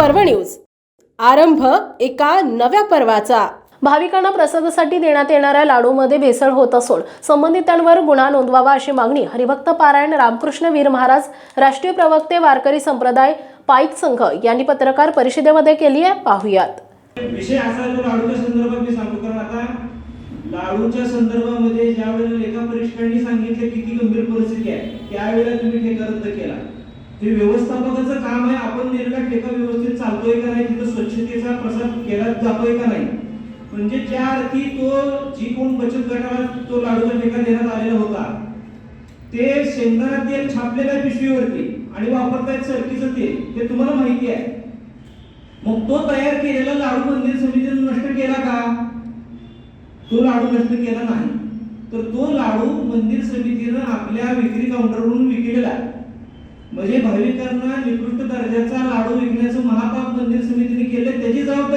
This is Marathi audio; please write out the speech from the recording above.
न्यूज. आरंभ एका नव्या पर्वाचा. भाविकांना प्रसादासाठी देण्यात येणाऱ्या लाडूमध्ये भेसळ होत असून संबंधितांवर गुन्हा नोंदवावा अशी मागणी हरिभक्त पारायण रामकृष्ण वीर महाराज राष्ट्रीय प्रवक्ते वारकरी संप्रदाय पाईक संघ यांनी पत्रकार परिषदेमध्ये केली आहे. पाहुयात. विषय असा आहे तो लाडूच्या संदर्भात मी सांगतो कारण आता लाडूच्या संदर्भामध्ये ज्या वेळेला लेखा परीक्षकांनी सांगितले किती गंभीर परिस्थिती आहे त्यावेळेला तुम्ही ठेका रद्द केला. ते व्यवस्थापकाचं काम आहे आपण दिलेला स्वच्छतेचा केला जातोय का नाही? म्हणजे ज्या अर्थी तो जी कोण बचत गटाला तो लाडूचा ठेका देण्यात आलेला होता ते शेंगदाणा तेल छापलेल्या पिशवीवरती आणि वापरतायत सरकीचं तेल ते तुम्हाला माहिती आहे. मग तो तयार केलेला लाडू मंदिर समितीने नष्ट केला का? तो लाडू नष्ट केला नाही. तर तो लाडू मंदिर समितीनं आपल्या विक्री काउंटरवरून विकलेला. म्हणजे भाविकांना निकृष्ट दर्जाचा लाडू विकण्याचं